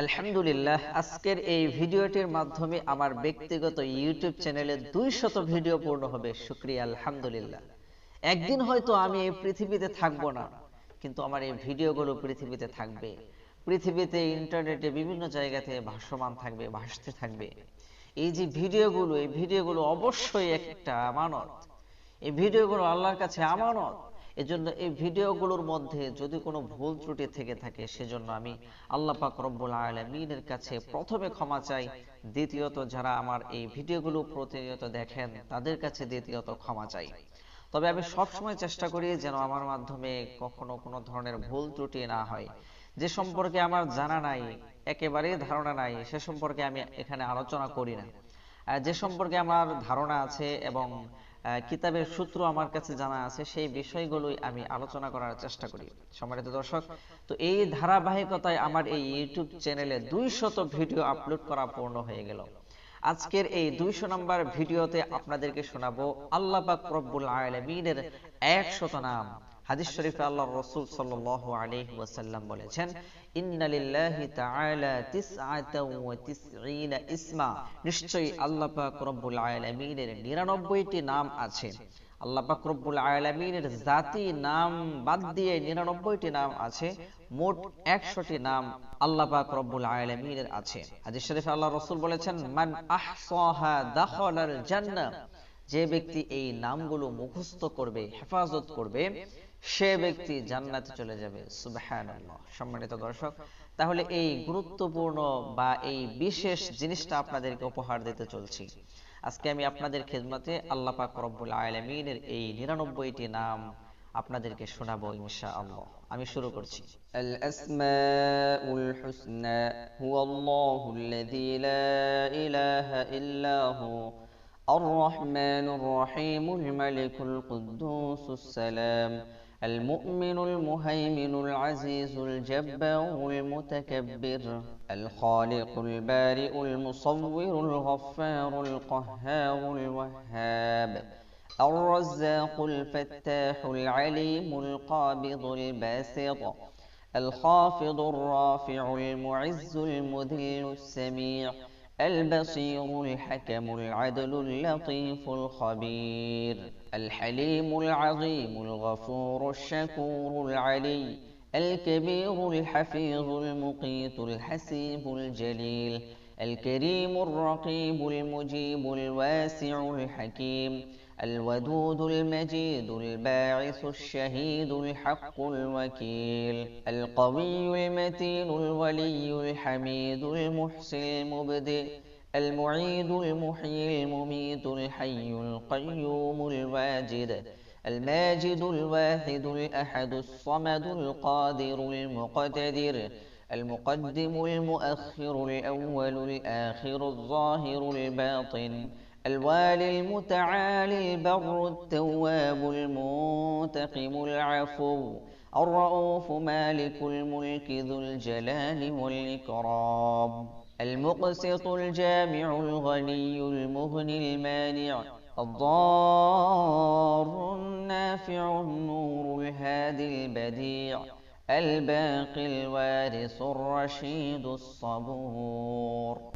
আলহামদুলিল্লাহ, আজকের এই ভিডিওটির মাধ্যমে আমার ব্যক্তিগত ইউটিউব চ্যানেলে দুই শত ভিডিও পূর্ণ হবে, শুক্রিয়া, আলহামদুলিল্লাহ। একদিন হয়তো আমি এই পৃথিবীতে থাকব না, কিন্তু আমার এই ভিডিওগুলো পৃথিবীতে থাকবে। পৃথিবীতে, ইন্টারনেটে বিভিন্ন জায়গাতে ভাসমান থাকবে, ভাসতে থাকবে। এই যে ভিডিওগুলো, এই ভিডিওগুলো অবশ্যই একটা আমানত। এই ভিডিওগুলো আল্লাহর কাছে আমানত। এজন্য এই ভিডিওগুলোর মধ্যে যদি কোনো ভুল ত্রুটি থেকে থাকে, সেজন্য আমি আল্লাহ পাক রব্বুল আলামিনের কাছে প্রথমে ক্ষমা চাই। দ্বিতীয়ত, যারা আমার এই ভিডিওগুলো প্রতিনিয়ত দেখেন, তাদের কাছে দ্বিতীয়ত ক্ষমা চাই। তবে আমি সবসময় চেষ্টা করি যেন আমার মাধ্যমে কখনো কোনো ধরনের ভুল ত্রুটি না হয়। যে সম্পর্কে আমার জানা নাই, একেবারেই ধারণা নাই, সে সম্পর্কে আমি এখানে আলোচনা করি না। যে সম্পর্কে আমার ধারণা আছে এবং কিতাবের সূত্র আমার কাছে জানা আছে, সেই বিষয়গুলোই আমি আলোচনা করার চেষ্টা করি। সম্মানিত দর্শক, তো এই ধারাবাহিকতায় আমার এই ইউটিউব চ্যানেলে দুইশত ভিডিও আপলোড করা পূর্ণ হয়ে গেল। আজকের এই দুইশো নম্বর ভিডিওতে আপনাদেরকে শোনাবো আল্লাহ পাক রব্বুল আলামিনের একশত নাম। হাদিস শরীফে আল্লাহর রাসূল সাল্লাল্লাহু আলাইহি ওয়াসাল্লাম বলেছেন ইন্না লিল্লাহি তাআলা তিসআতাও ওয়া তিসঈনা ইসমা। নিশ্চয়ই আল্লাহ পাক রব্বুল আলামিনের 99টি নাম আছে। আল্লাহ পাক রব্বুল আলামিনের জাতি নাম বাদ দিয়ে 99টি নাম আছে মোট 100টি নাম আল্লাহ পাক রব্বুল আলামিনের আছে। হাদিস শরীফে আল্লাহর রাসূল বলেছেন মান আহসাহা দাখালাল জান্নাহ। যে ব্যক্তি এই নামগুলো মুখস্থ করবে হেফাজত করবে সে ব্যক্তি জান্নাতে চলে যাবে। সুবহানাল্লাহ। সম্মানিত দর্শক, তাহলে এই গুরুত্বপূর্ণ বা এই বিশেষ জিনিসটা আপনাদেরকে উপহার দিতে চলছি। আজকে আমি আপনাদের খেদমতে আল্লাহ পাক রব্বুল আলামিনের এই 99টি নাম আপনাদেরকে শোনাবো ইনশাআল্লাহ। আমি শুরু করছি। আল আসমাউল হুসনা হুয়াল্লাহুল্লাযী লা المؤمن المهيمن العزيز الجبار المتكبر الخالق البارئ المصور الغفار القهار الوهاب الرزاق الفتاح العليم القابض الباسط الخافض الرافع المعز المذل السميع البصير الحكم العدل اللطيف الخبير الحليم العظيم الغفور الشكور العلي الكبير الحفيظ المقيت الحسيب الجليل الكريم الرقيب المجيب الواسع الحكيم الودود المجيد الباعث الشهيد الحق الوكيل القوي المتين الولي الحميد المحسن المبدئ المعيد المحيي المميت الحي القيوم الواجد الماجد الواحد الأحد الصمد القادر المقتدر المقدم المؤخر الأول الآخر الظاهر الباطن الوالي المتعالي البر التواب المنتقم العفو الرؤوف مالك الملك ذو الجلال والإكرام المقسط الجامع الغني المغني المانع الضار النافع النور الهادي البديع الباقي الوارث الرشيد الصبور.